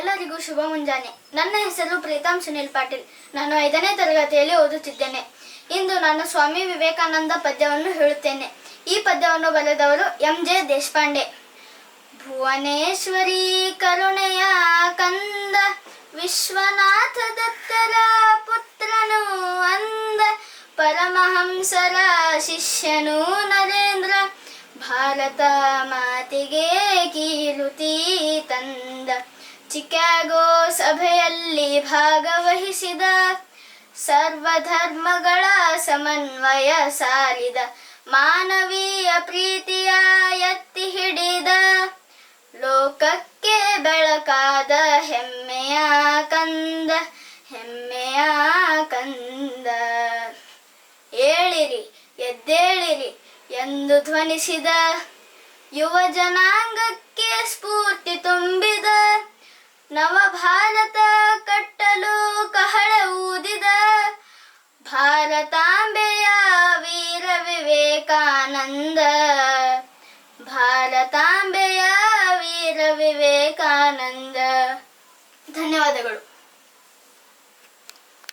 ಎಲ್ಲರಿಗೂ ಶುಭ ಮುಂಜಾನೆ. ನನ್ನ ಹೆಸರು ಪ್ರೀತಾಂ ಸುನಿಲ್ ಪಾಟೀಲ್. ನಾನು ಐದನೇ ತರಗತಿಯಲ್ಲಿ ಓದುತ್ತಿದ್ದೇನೆ. ಇಂದು ನಾನು ಸ್ವಾಮಿ ವಿವೇಕಾನಂದ ಪದ್ಯವನ್ನು ಹೇಳುತ್ತೇನೆ. ಈ ಪದ್ಯವನ್ನು ಬರೆದವರು ಎಂ ಜೆ ದೇಶಪಾಂಡೆ. ಭುವನೇಶ್ವರಿ ಕರುಣೆಯ ಕಂದ, ವಿಶ್ವನಾಥ ದತ್ತರ ಪುತ್ರನು ಅಂದ, ಪರಮಹಂಸರ ಶಿಷ್ಯನು ನರೇಂದ್ರ, ಭಾರತ ಮಾತಿಗೆ ಕೀಲುತಿ ತಂದ. ಚಿಕಾಗೋ ಸಭೆಯಲ್ಲಿ ಭಾಗವಹಿಸಿದ ಸರ್ವಧರ್ಮಗಳ ಸಮನ್ವಯ ಸಾರಿದ ಮಾನವೀಯ ಪ್ರೀತಿಯ ಎತ್ತಿ ಹಿಡಿದ ಲೋಕಕ್ಕೆ ಬೆಳಕಾದ ಹೆಮ್ಮೆಯ ಕಂದ ಹೆಮ್ಮೆಯ ಕಂದ. ಏಳಿರಿ, ಎದ್ದೇಳಿರಿ ಎಂದು ಧ್ವನಿಸಿದ ಯುವ ಜನಾಂಗಕ್ಕೆ ಸ್ಫೂರ್ತಿ ತುಂಬಿದ ಭಾರತಾಂಬೆಯ ವೀರ ವಿವೇಕಾನಂದ. ಭಾರತಾಂಬೆಯ ವೀರ ವಿವೇಕಾನಂದ. ಧನ್ಯವಾದಗಳು.